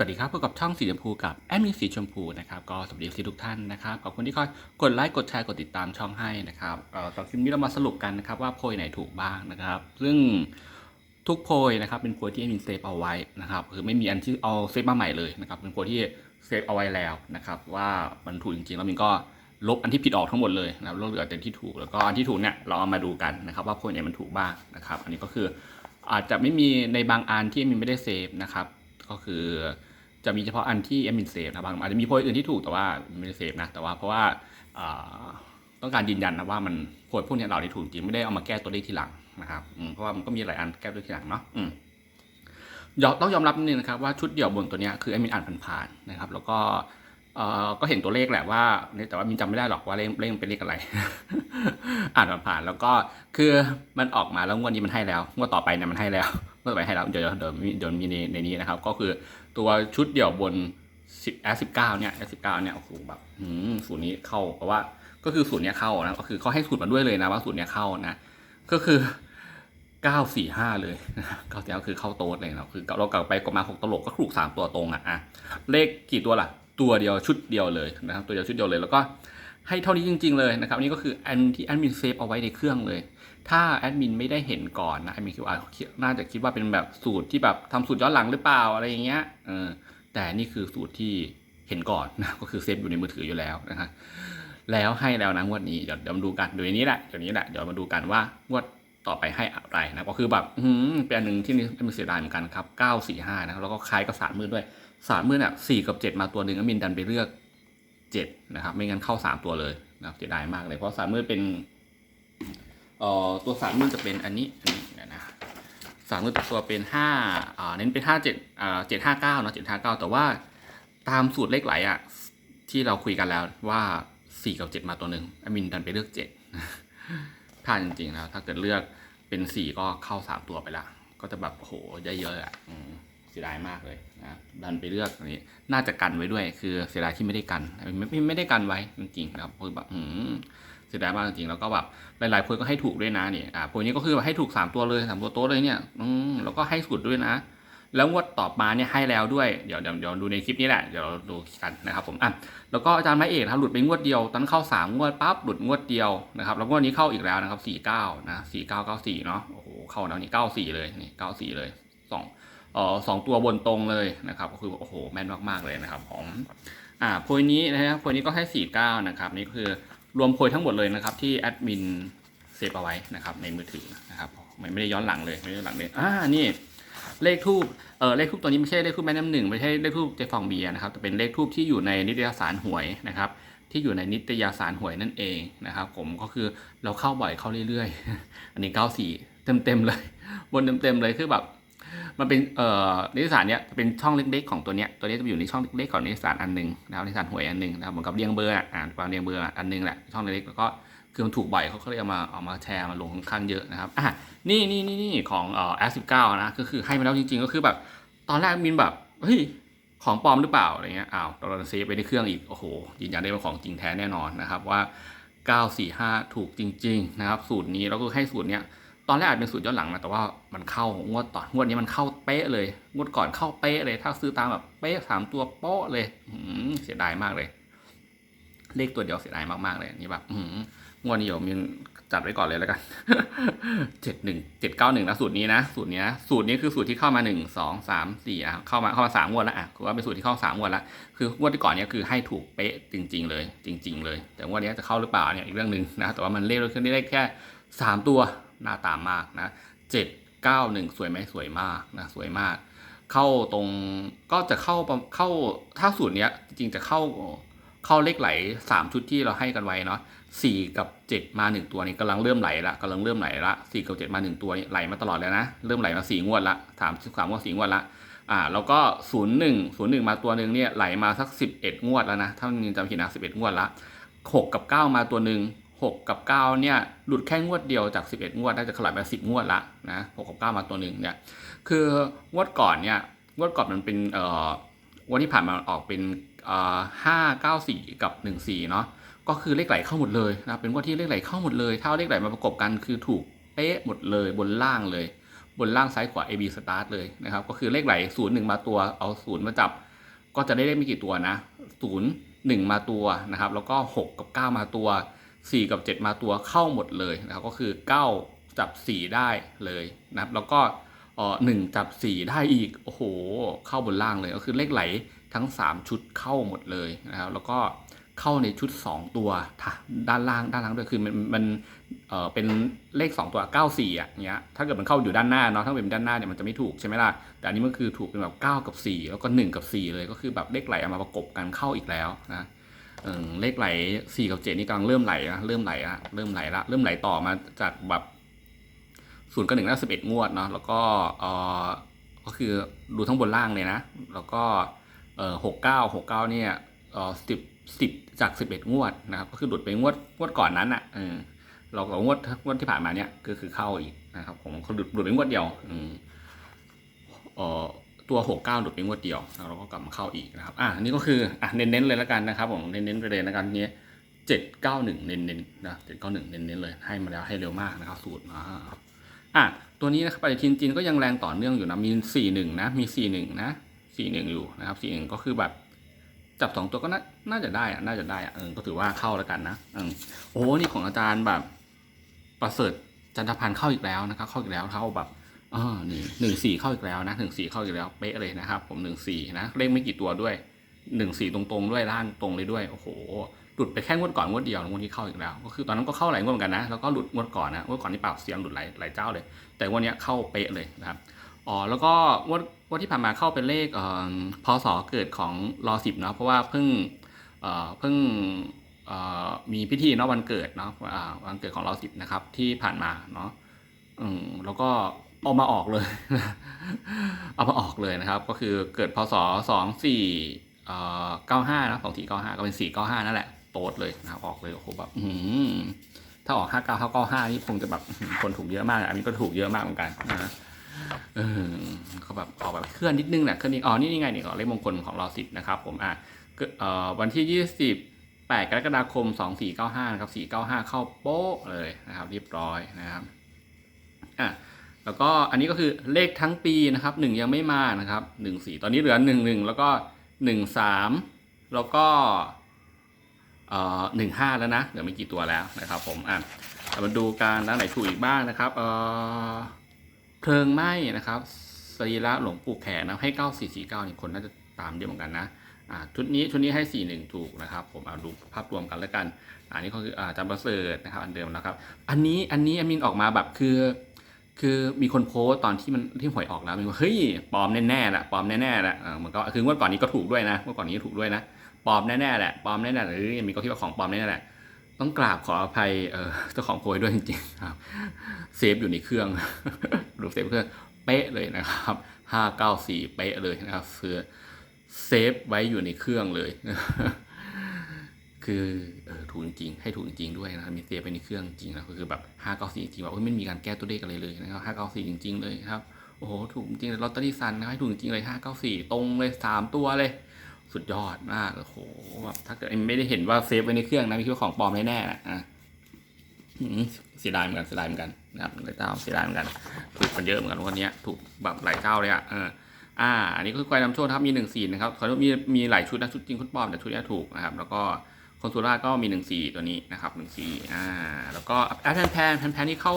สวัสดีครับพบกับช่องสีชมพูกับแอดมินสีชมพูนะครับก็สวัสดีสีทุกท่านนะครับขอบคุณที่คอยกดไลค์กดแชร์กดติดตามช่องให้นะครับเอ่อตอนคลิปนี้เรามาสรุปกันนะครับว่าโพยไหนถูกบ้างนะครับ ซึ่งทุกโพยนะครับเป็นโพยที่แอดมินเซฟเอาไว้นะครับคือไม่มีอันที่เอาเซฟมาใหม่เลยนะครับเป็นโพยที่เซฟเอาไว้แล้วนะครับว่ามันถูกจริงๆแล้วมินก็ลบอันที่ผิดออกทั้งหมดเลยนะครับล้วเหลือแต่ที่ถูกแล้วก็อันที่ถูกเนี่ยเราเอามาดูกันนะครับ ว่าโพยไหนมันถูกบ้างนะครับ อันนี้ก็คืออาจจะไม่มีในบางอันที่มินไม่ได้เซฟนะครับก็คือ จะมีเฉพาะอันที่แอดมินเซฟนะบางอาจจะมีโพยอื่นที่ถูกแต่ว่าไม่ได้เซฟนะแต่ว่าเพราะว่าต้องการยืนยันนะว่ามันโพยพวกเนี้ยเราที่ถูกจริงไม่ได้เอามาแก้ตัวเลขทีหลังนะครับเพราะว่ามันก็มีหลายอันแก้ตัวเลขทีหลังเนาะยอมต้องยอมรับนิดนึงนะครับว่าชุดเดี่ยวบนตัวเนี้ยคือแอดมินอ่านผ่านๆนะครับ แล้วก็ก็เห็นตัวเลขแหละว่าแต่ว่ามินจำไม่ได้หรอกว่าเลขเลขเป็นเลขอะไร อ่านผ่านๆแล้วก็คือมันออกมาแล้วงวดนี้มันให้แล้วงวดต่อไปเนี่ยมันให้แล้ว งวดต่อไปให้แล้วเดี๋ยวเดี๋ยวมีเดี๋ยวมีในในนี้นะครับ ก็คือตัวชุดเดี่ยวบน10 S 19เนี่ย S 19เนี่ยโอ้โหแบบสูตรนี้เข้าเพราะว่าก็คือสูตรเนี้ยเข้านะก็คือเขาให้สูตรมาด้วยเลยนะว่าสูตรเนี้ยเข้านะ ก็คือ945เลยเก้าสี่ห้าคือเข้าโต๊ดเลยนะคือเรากลับไปกดมาหกตลกก็ถูกสามตัวตรงอะอะ เลขกี่ตัวล่ะ ตัวเดียวชุดเดียวเลยนะครับตัวเดียวชุดเดียวเลยแล้วก็ ให้เท่านี้จริง ๆเลยนะครับอันนี้ก็คืออันที่แอดมินเซฟเอาไว้ในเครื่องเลย ถ้าแอดมินไม่ได้เห็นก่อนนะแอดมินคิดว่าน่าจะคิดว่าเป็นแบบสูตรที่แบบทำสูตรย้อนหลังหรือเปล่าอะไรอย่างเงี้ยเออแต่นี่คือสูตรที่เห็นก่อนนะก็คือเซฟอยู่ในมือถืออยู่แล้วนะครับแล้วให้แล้วนะงวดนี้เดี๋ยวเดี๋ยวมาดูกันเดี๋ยวนี้แหละเดี๋ยวนี้แหละเดี๋ยวมาดูกันว่างวดต่อไปให้อะไรนะก็คือแบบอืเป็นอันหนึ่งที่นี่มันเสียดายเหมือนกันครับ945นะครับแล้วก็คล้ายกับสารมือด้วยสารมือเนี่ยสี่กับเจ็ดมาตัวหนึ่งแอดมินดันไปเลือก เจ็ดนะครับ ไม่งั้นเข้าสามตัวเลยนะครับเสียดายมากเลย เพราะสารมือเป็นเอ่อตัวสารมือจะเป็นอันนี้อันนี้นะสารมือตัวเป็นห้าอ่าเน้นเป็นห้าเจ็ดอ่าเจ็ดห้าเก้านาะเจ็ดห้าเก้าแต่ว่าตามสูตรเลขไหลอะที่เราคุยกันแล้วว่าสี่กับเจ็ดมาตัวหนึ่งอามินดันไปเลือกเจ็ดพลาดจริงๆนะถ้าเกิดเลือกเป็นสี่ก็เข้าสามตัวไปละก็จะแบบโหได้เยอะอะอืม เสียดายมากเลยนะดันไปเลือกอันนี้น่าจะกันไว้ด้วย คือเสียดายที่ไม่ได้กันไม่ไม่ไม่ได้กันไว้จริงๆครับคือแบบอืมเสียดายมากจริงๆแล้วก็แบบหลายๆคนก็ให้ถูกด้วยนะเนี่ยอ่าพวกนี้ก็คือให้ถูก 3 ตัวเลยสามตัวโต๊ะเลยเนี่ยอืมแล้วก็ให้สุดด้วยนะ แล้วงวดต่อมาเนี่ยให้แล้วด้วยเดี๋ยวเดี๋ยวเดี๋ยวดูในคลิปนี้แหละเดี๋ยวเราดูกันนะครับผมอะแล้วก็อาจารย์ไม้เอกนะครับหลุดไปงวดเดียวตอนเข้า3งวดปั๊บหลุดงวดเดียวนะครับแล้วงวดนี้เข้าอีกแล้วนะครับ49นะ4994เนาะโอ้โหเข้าแล้วนี่94เลยนี่94เลยส ออสองตัวบนตรงเลยนะครับก็คือโอ้โหแม่นมากๆเลยนะครับผมอ่าโพยนี้นะครับโพยนี้ก็ให้ 49 นะครับนี่คือรวมโพยทั้งหมดเลยนะครับที่แอดมินเซฟเอาไว้นะครับในมือถือนะครับไม่ได้ย้อนหลังเลยไม่ได้หลังเลยอ่านี่เลขทูบเออเลขทูบตัวนี้ไม่ใช่เลขทูบแม่น้ำหนึ่งไม่ใช่เลขทูบเจฟองเบียนะครับแต่เป็นเลขทูบที่อยู่ในนิตยสารหวยนะครับที่อยู่ในนิตยสารหวยนั่นเองนะครับผมก็คือเราเข้าบ่อยเข้าเรื่อยๆ อันนี้ 94 เต็มๆเลย บนเต็มๆเลยคือแบบ มันเป็นเอ่อนิตยสารเนี้ยจะเป็นช่องเล็กๆของตัวเนี้ยตัวนี้จะอยู่ในช่องเล็กๆของนิตยสารอันหนึงนะครับนิตยสารหวยอันหนึงนะครับเหมือนกับเรียงเบอร์อะอ่านความเรียงเบอร์อันหนึงแหละช่องเล็กๆแล้วก็คือมันถูกบ่อยเขาก็เลยเอามาเอามาแชร์มาลงค่อนข้างเยอะนะครับอะนี่นี่นี่นี่ของเอ่อ S19 นะก็คือให้มาแล้วจริง ๆ ก็คือแบบตอนแรกมินแบบเฮ้ยของปลอมหรือเปล่าอะไรเงี้ยอ้าวตอนเซฟไปในเครื่องอีกโอ้โหยืนยันได้ว่าของจริงแท้แน่นอนนะครับว่า 945 ถูกจริง ๆ นะครับ สูตรนี้แล้วก็ให้สูตรเนี้ย ตอนแรกอาจเป็นสูตรย้อนหลังนะแต่ว่ามันเข้างวดต่องวดนี้มันเข้าเป๊ะเลย งวดก่อนเข้าเป๊ะเลย ถ้าซื้อตามแบบเป๊ะสามตัวโป๊ะเลยอืเสียดายมากเลย เลขตัวเดียวเสียดายมากๆเลยนี่แบบงวดนี้เดี๋ยวมินจัดไว้ก่อนเลยแล้วกันเจ็ดหนึ่งเจ็ดเก้าหนึ่งนะสูตรนี้นะสูตรนี้สูตรนี้คือสูตรที่เข้ามาหนึ่งสองสามสี่อะเข้ามาเข้ามาสามงวดแล้วอะคือว่าเป็นสูตรที่เข้าสามงวดแล้วคืองวดที่ก่อนเนี้ยคือให้ถูกเป๊ะจริง ๆ เลย จริง ๆ เลย แต่งวดนี้จะเข้าหรือเปล่าเนี่ยอีกเรื่องหนึ่งนะแต่ว่ามันเลขขึ้นได้แค่สามตัว หน้าตามากนะเจ็ดเก้าหนึ่งสวยไหมสวยมากนะสวยมาก เข้าตรงก็จะเข้าเข้าถ้าสูตรเนี้ยจริงจะเข้าเข้าเลขไหลสามชุดที่เราให้กันไว้เนาะสี่กับเจ็ดมาหนึ่งตัวนี่กำลังเริ่มไหลละกำลังเริ่มไหลละสี่กับเจ็ดมาหนึ่งตัวนี่ไหลมาตลอดแล้วนะเริ่มไหลมาสี่งวดละสามสามงวดสี่งวดละอ่าแล้วก็ศูนย์หนึ่งศูนย์หนึ่งมาตัวหนึ่งเนี่ยไหลมาสักสิบเอ็ดงวดแล้วนะถ้ามินจำผิดนะสิบเอ็ดงวดละหกกับเก้ามาตัวหนึ่ง หกกับเก้าเนี่ย หลุดแค่งวดเดียวจากสิบเอ็ดงวด น่าจะขลับมาสิบงวดละนะหกกับเก้ามาตัวหนึ่งเนี่ย คืองวดก่อนเนี่ย งวดก่อนมันเป็นเอ่อวันที่ผ่านมาออกเป็นเอ่อห้าเก้าสี่กับหนึ่งสี่เนาะ ก็คือเลขไหลเข้าหมดเลยนะ เป็นงวดที่เลขไหลเข้าหมดเลย ถ้าเอาเลขไหลมาประกบกันคือถูกเป๊ะหมดเลยบนล่างเลย บนล่างซ้ายขวา AB start เลยนะครับ ก็คือเลขไหลศูนย์หนึ่งมาตัว เอาศูนย์มาจับ ก็จะได้เลขไม่กี่ตัวนะศูนย์หนึ่งมาตัวนะครับ แล้วก็หกกับเก้ามาตัว สี่กับเจ็ดมาตัวเข้าหมดเลยนะครับก็คือเก้าจับสี่ได้เลยนะครับแล้วก็เออหนึ่งจับสี่ได้อีกโอ้โหเข้าบนล่างเลยก็คือเลขไหลทั้งสามชุดเข้าหมดเลยนะครับแล้วก็เข้าในชุดสองตัวท่ะด้านล่างด้านล่างด้วยคือมันมันเออเป็นเลข 2 ตัว 94อะเงี้ยถ้าเกิดมันเข้าอยู่ด้านหน้าเนาะถ้าเป็นด้านหน้าเนี่ยมันจะไม่ถูกใช่ไหมล่ะแต่อันนี้มันคือถูกเป็นแบบ 9 กับ 4 แล้วก็ 1 กับ 4 เลยก็คือแบบเลขไหลเอามาประกบกันเข้าอีกแล้วนะ เลขไหล4กับ7นี่กำลังเริ่มไหลนะเริ่มไหลละเริ่มไหลละเริ่มไหลต่อมาจากแบบศูนย์กับหนึ่งแล้สิบเอ็ดงวดเนาะแล้วก็เออก็คือดูทั้งบนล่างเลยนะ แล้วก็เออหกเก้าหกเก้าเนี่ยเออสิบสิบจากสิบเอ็ดงวดนะครับก็คือหลุดไปงวดงวดก่อนนั้นอะเออเราก็งวดงวดที่ผ่านมาเนี่ยก็คือเข้าอีกนะครับผมเขาหลุดหลุดไปงวดเดียวอืมเออ ตัวหกเก้าหลุดไปงวดเดียวแล้วเราก็กลับมาเข้าอีกนะครับ อะนนี้ก็คืออะเน้นๆเลยแล้วกันนะครับผมเน้นๆไปเลยแล้วกันนี้ยเจ็ดเก้าหนึ่งเน้นๆนะเจ็ดเก้าหนึ่งเน้นๆเลยให้มาแล้วให้เร็วมากนะครับสูตรอ่าอะตัวนี้นะครับปฏิทินจีนก็ยังแรงต่อเนื่องอยู่นะมีสี่หนึ่งนะมีสี่หนึ่งนะสี่หนึ่งอยู่นะครับสี่หนึ่งก็คือแบบจับสองตัวก็น่าน่าจะได้อะน่าจะได้อะเออก็ถือว่าเข้าแล้วกันนะอืมโอ้นี่ของอาจารย์แบบประเสริฐจันทพันธ์เข้าอีกแล้วนะครับเข้าอีกแล้วเข้าแบบ อ่านี่หนึ่งสี่เข้าอีกแล้วนะหนึ่งสี่เข้าอีกแล้วเป๊ะเลยนะครับ ผมหนึ่งสี่นะเลขไม่กี่ตัวด้วยหนึ่งสี่ตรงๆด้วยล่างตรงเลยด้วยโอ้โหหลุดไปแค่งวดก่อนงวดเดียวงวดนี้เข้าอีกแล้ว ก็คือตอนนั้นก็เข้าหลายงวดเหมือนกันนะแล้วก็หลุดงวดก่อนนะงวดก่อนนี่เปราเสียงหลุดหลายหลายเจ้าเลย แต่วันนี้เข้าเป๊ะเลยนะครับอ๋อแล้วก็งวดงวดที่ผ่านมาเข้าเป็นเลขเอ่อพศเกิดของรอสิบเนาะเพราะว่าเพิ่งเอ่อเพิ่งเอ่อมีพิธีเนาะวันเกิดเนาะวันเกิดของราสิบนะครับที่ผ่านมาเนาะอืมแล้วก็ เอามาออกเลย เอามาออกเลยนะครับ ก็คือเกิดพศสองสี่เก้าห้านะสองสี่เก้าห้าก็เป็นสี่เก้าห้านั่นแหละโต๊ดเลยนะครับออกเลยโอ้โหแบบถ้าออกห้าเก้าเก้าห้านี่คงจะแบบคนถูกเยอะมากอันนี้ก็ถูกเยอะมากเหมือนกันนะเออเขาแบบออกแบบเคลื่อนนิดนึงแหละเคลื่อนนิดอ๋อนี่นี่ไงนี่ก็เลขมงคลของเราสิบนะครับผมอะก็เอ่อวันที่20 8กรกฎาคม2495นะครับ495เข้าโป๊ะเลยนะครับ เรียบร้อยนะครับอะ แล้วก็อันนี้ก็คือเลขทั้งปีนะครับ1ยังไม่มานะครับ1 4ตอนนี้เหลือ1 1แล้วก็1 3แล้วก็เอ่อ1 5แล้วนะเหลือไม่กี่ตัวแล้วนะครับผมอะเรามาดูการด้านไหนถูกอีกบ้างนะครับเอ่อเพลิงไหม้นะครับสรีระหลวงปู่แขกนะให้9449นี่คนน่าจะตามเยอะเหมือนกันนะอ่าชุดนี้ชุดนี้ให้4 1ถูกนะครับ ผมเอาดูภาพรวมกันแล้วกัน อันนี้ก็คืออาจารย์ประเสริฐนะครับ อันเดิมนะครับ อันนี้อันนี้แอมินออกมาแบบคือ คือมีคนโพสต์ตอนที่มันที่หวยออกแล้วมีว่าเฮ้ยปลอมแน่ๆแหละปลอมแน่ๆแหละเออมันก็คืองวดก่อนนี้ก็ถูกด้วยนะงวดก่อนนี้ก็ถูกด้วยนะปลอมแน่ๆแหละปลอมแน่ๆหรือมีก็คิดว่าของปลอมแน่ๆแหละต้องกราบขออภัยเจ้าของโพยด้วยจริงๆครับเซฟอยู่ในเครื่องดูเซฟเครื่องเป๊ะเลยนะครับห้าเก้าสี่เป๊ะเลยนะครับเสือเซฟไว้อยู่ในเครื่องเลย คือเออถูกจริงๆให้ถูกจริงๆด้วยนะครับมีเซฟไว้ในเครื่องจริงนะก็คือแบบห้าเก้าสี่จริงๆแบบไม่มีการแก้ตัวเลขอะไรเลยนะครับห้าเก้าสี่จริง ๆ เลยครับโอ้โหถูกจริงลอตเตอรี่ซันนะให้ถูกจริงเลยห้าเก้าสี่ตรงเลยสามตัวเลย สุดยอดมากโอ้โหแบบถ้าเกิดไม่ได้เห็นว่าเซฟไว้ในเครื่องนะม่คิดว่าของปลอมแน่ๆนะอะอืมเสียดายเหมือนกันเสียดายเหมือนกันนะครับหลายเจ้าเสียดายเหมือนกัน ถูกกันเยอะเหมือนกันวันนี้ถูกแบบหลายเจ้าเลยอะเอออ่า อันนี้ก็คือควายนำโชคนะครับมีหนึ่งสี่นะครับเขามีมีหลายชุดนะชุดจริงชุดปลอมแต่ชุดนี้ถูกนะครับแล้วก็ คอนสุราก็มีหนึ่งสี่ตัวนี้นะครับหนึ่งสี่อ่าแล้วก็แอปแพนแพนแพนแพนนี่เข้า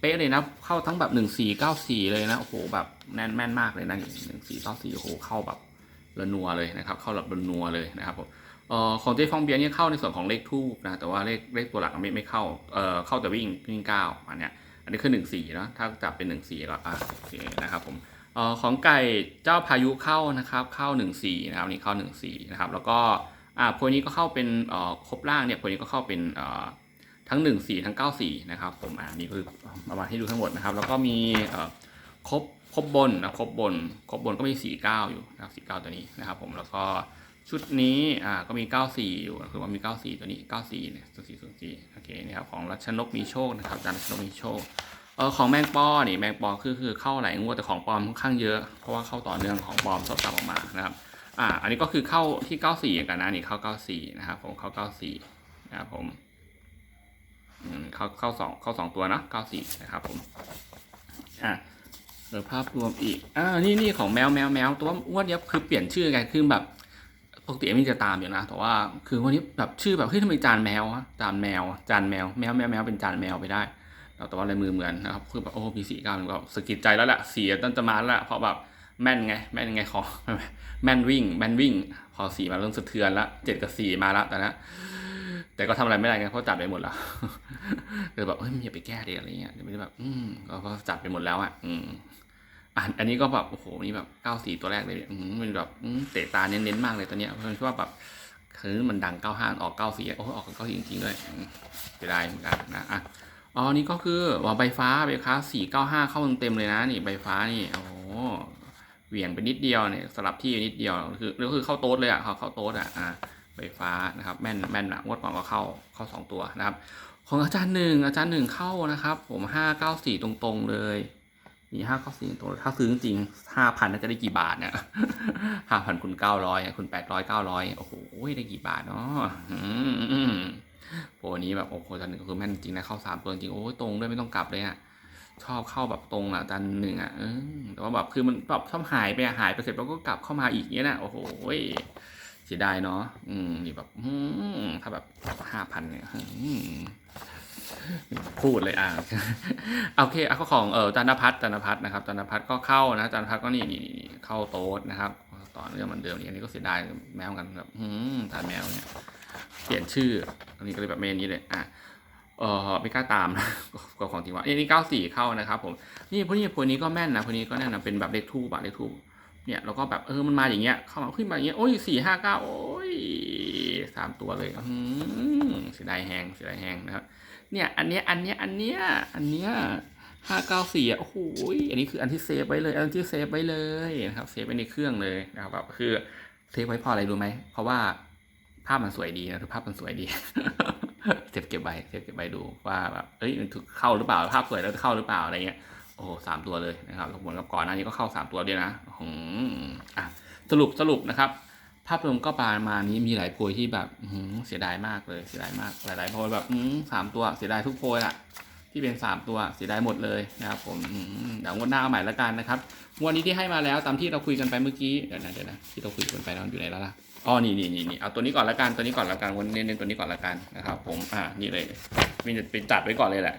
เป๊ะเลยนะ เข้าทั้งแบบหนึ่งสี่เก้าสี่เลยนะโอ้โหแบบแน่นแม่นมากเลยนะหนึ่งสี่เก้าสี่โอ้โหเข้าแบบระนัวเลยนะครับ เข้าแบบระนัวเลยนะครับผมเอ่อของเจฟองเบียร์เนี่ยเข้าในส่วนของเลขทูบนะแต่ว่าเลขเลขตัวหลักไม่ไม่เข้าเอ่อเข้าแต่วิ่งวิ่งเก้าอันเนี้ยอันนี้คือหนึ่งสี่เนาะถ้าจับเป็นหนึ่งสี่ก็อ่าโอเคนะครับผมเอ่อของไก่เจ้าพายุเข้านะครับเข้า1นสี่นะครับนี่เข้า1นสี่นะครับแล้วก็ อ่าพวกนี้ก็เข้าเป็นเอ่อครบล่างเนี่ยพวกนี้ก็เข้าเป็นเอ่อทั้ง1นสี่ทั้ง9ก้าสี่นะครับผมอ่านี่คือมามาให้ดูทั้งหมดนะครับ แล้วก็มีเอ่อครบครบบนนะครบบนครบบนก็มี4ี่เก้าอยู่นะครับสี่เก้าตัวนี้นะครับผมแล้วก็ชุดนี้อ่าก็มี 94 อยู่คือว่ามี 94 ตัวนี้ 94เนี่ยตัว4 0 4โอเคนี่ครับของรัชนกมีโชคนะครับจารย์รัชนกมีโชคเออของแมงปอนี่แมงปอคือคือเข้าหลายงวดแต่ของปลอมค่อนข้างเยอะเพราะว่าเข้าต่อเนื่องของปลอมสดๆออกมานะครับ อ่า อันนี้ก็คือเข้าที่ 94กันนะนี่เข้า 94 นะครับผมเข้า 94 นะครับผมเข้าเข้าสองเข้าสองตัวนะ94 นะครับผม อะเออภาพรวมอีก อ่า นี่นี่ของแมวแมวแมวตัวงวดเนี้ยคือเปลี่ยนชื่อไงคือแบบปกติมี่จะตามอยู่นะ แต่ว่าคือวันนี้แบบชื่อแบบเฮ้ยทำไมจานแมวอะจานแมว จานแมว แมวแมวแมวเป็นจานแมวไปได้แต่ว่าลายมือเหมือนนะครับ คือแบบโอ้มีสีก้ามันก็สะกิดใจแล้วแหละเสียต้นจะมาแล้วเพราะแบบ แม่นไง แม่นไงขอแม่นวิ่ง แม่นวิ่ง พอสีมาเริ่มสะเทือนละเจ็ดกับสี่มาละแต่นะแต่ก็ทำอะไรไม่ได้ไงเพราะจับไปหมดแล้วเลยแบบเฮ้ยมึงอย่าไปแก้ดิอะไรเงี้ยไม่ได้แบบ อืมก็จับไปหมดแล้วอะ อืมอันนี้ก็แบบโอ้โหนี่แบบเก้าสี่ตัวแรกเลยอืมมันแบบเตะตาเน้นๆมากเลยตัวเนี้ยเพราะว่าแบบคือมันดังเก้าห้าออกเก้าสี่โอ้ออกเก้าสี่จริงๆด้วยเสียดายเหมือนกันนะอะอ๋อนี่ก็คือว่าใบฟ้าใบฟ้าสี่เก้าห้าเข้าเต็มเลยนะนี่ใบฟ้านี่โอ้ เหวี่ยงไปนิดเดียวเนี่ยสลับที่นิดเดียวคือก็คือเข้าโต๊ดเลยอะเขาเข้าโต๊ดอะอะใบฟ้านะครับแม่นแม่นอะงวดก่อนก็เข้าเข้าสองตัวนะครับ ของอาจารย์หนึ่งอาจารย์หนึ่งเข้านะครับ ผมห้าเก้าสี่ตรงๆเลยมีห้าข้อสี่ตัวถ้าซื้อจริงห้าพันน่าจะได้กี่บาทเนี่ยห้าพันคุณเก้าร้อยคุณแปดร้อยเก้าร้อยโอ้โหได้กี่บาทเนาะโปรนี้แบบโอ้โหอาจารย์หนึ่งคือแม่นจริงนะเข้าสามตัวจริงโอ้ยตรงด้วยไม่ต้องกลับเลยอะ ชอบเข้าแบบตรงอะอาจารย์หนึ่งอะเออแต่ว่าแบบคือมันแบบชอบหายไปอะหายไปเสร็จแล้วก็กลับเข้ามาอีกเนี้ยนะโอ้โหเสียดายเนาะอืมนี่แบบอืมถ้าแบบห้าพันเนี่ยอืพูดเลยอะโอเคอะก็ของเออจันทพัฒน์จันทพัฒน์นะครับจันทพัฒน์ก็เข้านะจันทพัฒน์ก็นี่นี่นี่นี่เข้าโต๊ดนะครับ ต่อเนื่องเหมือนเดิมนี่อันนี้ก็เสียดายแมวกันแบบอืมทานแมวเนี่ยเปลี่ยนชื่ออันนี้ก็เลยแบบเมนนี้เลยอะ เออไม่กล้าตามนะก็ของจริงว่าอันนี้เก้าสี่เข้านะครับผมนี่พวกนี้พวกนี้ก็แม่นนะพวกนี้ก็แน่นนะเป็นแบบเลขทูบอะเลขทูบเนี่ยแล้วก็แบบเออมันมาอย่างเงี้ยเข้ามาขึ้นมาอย่างเงี้ยโอ้ยสี่ห้าเก้าโอ้ยสามตัวเลยอืมเสียดายแหงเสียดายแหงนะครับเนี่ยอันเนี้ยอันเนี้ยอันเนี้ยอันเนี้ยห้าเก้าสี่อะโอ้โหยอันนี้คืออันที่เซฟไว้เลย อันที่เซฟไว้เลยนะครับเซฟไว้ในเครื่องเลยนะครับแบบคือเซฟไว้พออะไรรู้ไหมเพราะว่าภาพมันสวยดีนะภาพมันสวยดี เซฟเก็บไว้เซฟเก็บไว้ดูว่าแบบเอ้ยมันถูกเข้าหรือเปล่าภาพสวยแล้วเข้าหรือเปล่าอะไรเงี้ยโอ้โหสามตัวเลยนะครับเหมือนกับก่อนหน้านี้ก็เข้าสามตัวด้วยนะอืมอะสรุปสรุปนะครับ ภาพรวมก็ประมาณนี้มีหลายโพยที่แบบอื้อหือเสียดายมากเลยเสียดายมากหลายๆโพยแบบอื้อสามตัวเสียดายทุกโพยอะที่เป็นสามตัวเสียดายหมดเลยนะครับผมเดี๋ยวงวดหน้าเอาใหม่ละกันนะครับงวดนี้ที่ให้มาแล้วตามที่เราคุยกันไปเมื่อกี้เดี๋ยวนะเดี๋ยวนะที่เราคุยกันไปแล้วอยู่ไหนแล้วล่ะ อ๋อนี่นี่นี่นี่เอาตัวนี้ก่อนละกันตัวนี้ก่อนละกันวันเน้นๆตัวนี้ก่อนละกันนะครับ ผมอ่านี่เลยมีเป็นจัดไว้ก่อนเลยแหละ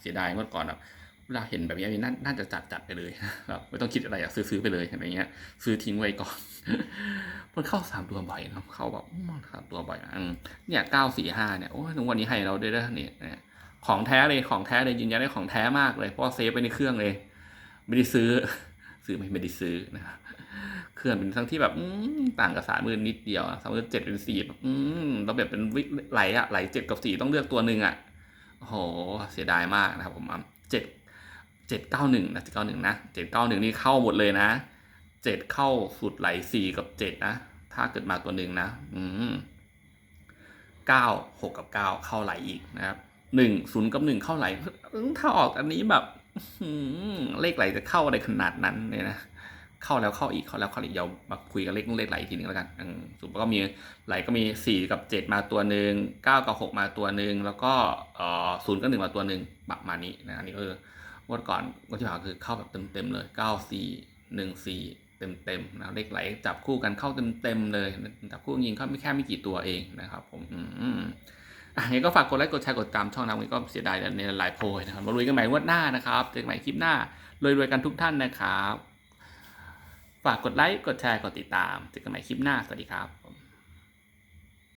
เสียดายเมื่อก่อนแบบเวลาเห็นแบบนี้น่น่าจะจัดจัดไปเลยแบบไม่ต้องคิดอะไรอะซื้อซื้อไปเลยอะไรเงี้ย ซื้อทิ้งไว้ก่อนมันเข้าสามตัวบ่อยนะเข้าแบบสามตัวบ่อยอะอืมเนี่ยเก้าสี่ห้าเนี่ยโอ้ยวันนี้ให้เราได้ด้วยเนี่ยของแท้เลยของแท้เลยยืนยันได้ของแท้มากเลยเพราะเซฟไปในเครื่องเลย ไม่ได้ซื้อ ซื้อไม่ไม่ได้ซื้อนะครับ เครื่องเป็นทั้งที่แบบต่างกับสามมือนิดเดียวสามมือเจ็ดเป็นสี่แบบอืมแบบเป็นวิไหลอะไหลเจ็ดกับสี่ต้องเลือกตัวหนึ่งอะโหเสียดายมากนะครับผมเจ็ดเจ็ดเก้าหนึ่งนะเจ็ดเก้าหนึ่งนะเจ็ดเก้าหนึ่งนี่เข้าหมดเลยนะเจ็ดเข้าสุดไหลสี่กับเจ็ดนะ ถ้าเกิดมาตัวหนึ่งนะ อืมเก้าหกกับเก้าเข้าไหลอีกนะครับหนึ่งศูนย์กับหนึ่งเข้าไหลถ้าออกอันนี้แบบเลขไหลจะเข้าอะไรขนาดนั้นเนี่ยนะ เข้าแล้วเข้าอีกเข้าแล้วเข้าอีกเดี๋ยวมาคุยกันเลขเลขไหลอีกทีนึงแล้วกันสมมติก็มีไหลก็มีสี่กับเจ็ดมาตัวหนึ่งเก้ากับหกมาตัวหนึ่งแล้วก็ศูนย์กับหนึ่งมาตัวหนึ่งประมาณนี้นะอันนี้ก็คืองวดก่อนงวดที่ผ่านคือเข้าแบบเต็มๆเลยเก้าสี่หนึ่งสี่เต็มเต็มๆนะเลขไหลจับคู่กันเข้าเต็มเต็มๆเลยจับคู่ยิงเข้าไม่แค่ไม่กี่ตัวเองนะครับ ผมอืมอะงั้นก็ฝากกดไลค์กดแชร์กดติดตามช่องนะวันนี้ก็เสียดายในหลายโพยนะครับมาลุยกันใหม่งวดหน้านะครับเจอกันใหม่คลิปหน้ารวยๆกันทุกท่านนะครับ ฝากกดไลค์ กดแชร์ กดติดตามเจอกันใหม่คลิปหน้า สวัสดีครับ